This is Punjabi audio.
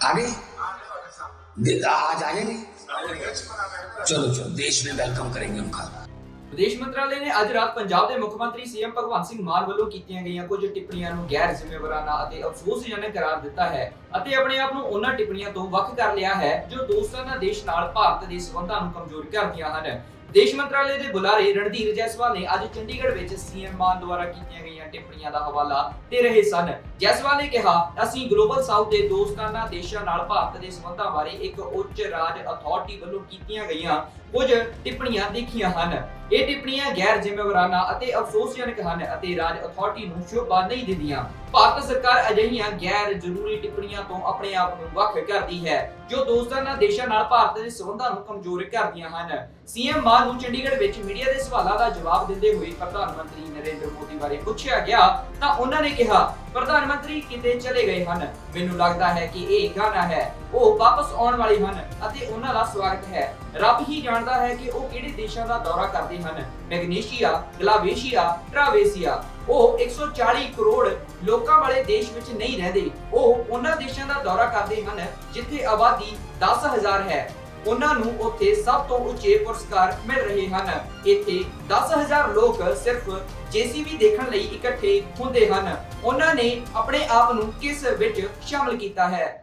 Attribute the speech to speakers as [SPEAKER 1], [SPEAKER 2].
[SPEAKER 1] आगे दे- आज आ जाएंगे चलो चलो देश में वेलकम करेंगे उनका
[SPEAKER 2] ਵਿਦੇਸ਼ ਮੰਤਰਾਲੇ ਨੇ ਅੱਜ ਰਾਤ ਪੰਜਾਬ ਦੇ ਮੁੱਖ ਮੰਤਰੀ ਸੀਐਮ ਭਗਵੰਤ ਸਿੰਘ ਮਾਨ ਵੱਲੋਂ ਕੀਤੀਆਂ ਗਈਆਂ ਕੁਝ ਟਿੱਪਣੀਆਂ ਨੂੰ ਗੈਰ ਜ਼ਿੰਮੇਵਾਰਾਨਾ ਅਤੇ ਅਫਸੋਸਜਨਕ ਕਰਾਰ ਦਿੱਤਾ ਹੈ ਅਤੇ ਆਪਣੇ ਆਪ ਨੂੰ ਉਹਨਾਂ ਟਿੱਪਣੀਆਂ ਤੋਂ ਵੱਖ ਕਰ ਲਿਆ ਹੈ ਜੋ ਦੋਸਤਾਨਾ ਦੇਸ਼ ਨਾਲ ਭਾਰਤ ਦੇ ਸਬੰਧਾਂ ਨੂੰ ਕਮਜ਼ੋਰ ਕਰਦੀਆਂ ਹਨ ਵਿਦੇਸ਼ ਮੰਤਰਾਲੇ ਦੇ ਬੁਲਾਰੇ ਰਣਧੀਰ ਜੈਸਵਾਲ ਨੇ ਅੱਜ ਚੰਡੀਗੜ੍ਹ ਵਿੱਚ ਸੀਐਮ ਮਾਨ ਦੁਆਰਾ ਕੀਤੀਆਂ ਗਈਆਂ ਟਿੱਪਣੀਆਂ ਦਾ ਹਵਾਲਾ ਦੇ ਰਹੇ ਸਨ। ਜੈਸਵਾਲ ਨੇ ਕਿਹਾ, ਅਸੀਂ ਗਲੋਬਲ ਸਾਊਥ ਦੇ ਦੋਸਤਾਨਾ ਦੇਸ਼ਾਂ ਨਾਲ ਭਾਰਤ ਦੇ ਸਬੰਧਾਂ ਬਾਰੇ ਇੱਕ ਉੱਚ ਰਾਜ ਅਥਾਰਟੀ ਵੱਲੋਂ ਕੀਤੀਆਂ ਗਈਆਂ ਕੁਝ ਟਿੱਪਣੀਆਂ ਦੇਖੀਆਂ ਹਨ। ਇਹ ਟਿੱਪਣੀਆਂ ਗੈਰ ਜ਼ਿੰਮੇਵਾਰਾਨਾ ਅਤੇ ਅਫਸੋਸਜਨਕ ਹਨ ਅਤੇ ਰਾਜ ਅਥਾਰਟੀ ਨੂੰ ਸ਼ੋਭਾ ਨਹੀਂ ਦਿੰਦੀਆਂ। ਭਾਰਤ ਸਰਕਾਰ ਅਜਿਹੀਆਂ ਗੈਰ ਜ਼ਰੂਰੀ ਟਿੱਪਣੀਆਂ ਤੋਂ ਆਪਣੇ ਆਪ ਨੂੰ ਵੱਖ ਕਰਦੀ ਹੈ, ਜੋ ਦੋਸਤਾਨਾ ਦੇਸ਼ਾਂ ਨਾਲ ਭਾਰਤ ਦੇ ਸਬੰਧਾਂ ਨੂੰ ਕਮਜ਼ੋਰ ਕਰਦੀਆਂ ਹਨ। ਸੀਐਮ ਮਾਨ ਨੂੰ ਚੰਡੀਗੜ੍ਹ ਵਿੱਚ ਮੀਡੀਆ ਦੇ ਸਵਾਲਾਂ ਦਾ ਜਵਾਬ ਦਿੰਦੇ ਹੋਏ ਪ੍ਰਧਾਨ ਮੰਤਰੀ ਨਰਿੰਦਰ ਮੋਦੀ ਬਾਰੇ ਪੁੱਛਿਆ ਗਿਆ, ਤਾਂ ਉਹਨਾਂ ਨੇ ਕਿਹਾ, ਪ੍ਰਧਾਨ ਮੰਤਰੀ, ਕਿਤੇ ਚਲੇ ਗਏ ਹਨ? ਮੈਨੂੰ ਲੱਗਦਾ ਹੈ ਕਿ ਇਹ ਗਾਣਾ ਹੈ। ਉਹ ਵਾਪਸ ਆਉਣ ਵਾਲੇ ਹਨ ਅਤੇ ਉਹਨਾਂ ਦਾ ਸਵਾਗਤ ਹੈ। ਰੱਬ ਹੀ ਜਾਣਦਾ ਹੈ ਕਿ ਉਹ ਕਿਹੜੇ ਦੇਸ਼ਾਂ ਦਾ ਦੌਰਾ ਕਰਦੇ ਹਨ। ਮੈਗਨੀਸ਼ੀਆ, ਗਲਾਵੇਸ਼ੀਆ, ਟਰਾਵੇਸੀਆ। ਉਹ 140 ਕਰੋੜ ਲੋਕਾਂ ਵਾਲੇ ਦੇਸ਼ ਵਿੱਚ ਨਹੀਂ ਰਹਿੰਦੇ। ਉਹ ਉਹਨਾਂ ਦੇਸ਼ਾਂ ਦਾ ਦੌਰਾ ਕਰਦੇ ਹਨ ਜਿੱਥੇ ਆਬਾਦੀ 10000 ਹੈ। ਉਹਨਾਂ ਨੂੰ ਉੱਥੇ ਸਭ ਤੋਂ ਉੱਚੇ ਪੁਰਸਕਾਰ ਮਿਲ ਰਹੇ ਹਨ। ਇੱਥੇ 10000 ਲੋਕ ਸਿਰਫ ਜੀਸੀਬੀ ਦੇਖਣ ਲਈ ਇਕੱਠੇ ਹੁੰਦੇ ਹਨ। ਉਹਨਾਂ ਨੇ ਆਪਣੇ ਆਪ ਨੂੰ ਕਿਸ ਵਿੱਚ ਸ਼ਾਮਲ ਕੀਤਾ ਹੈ?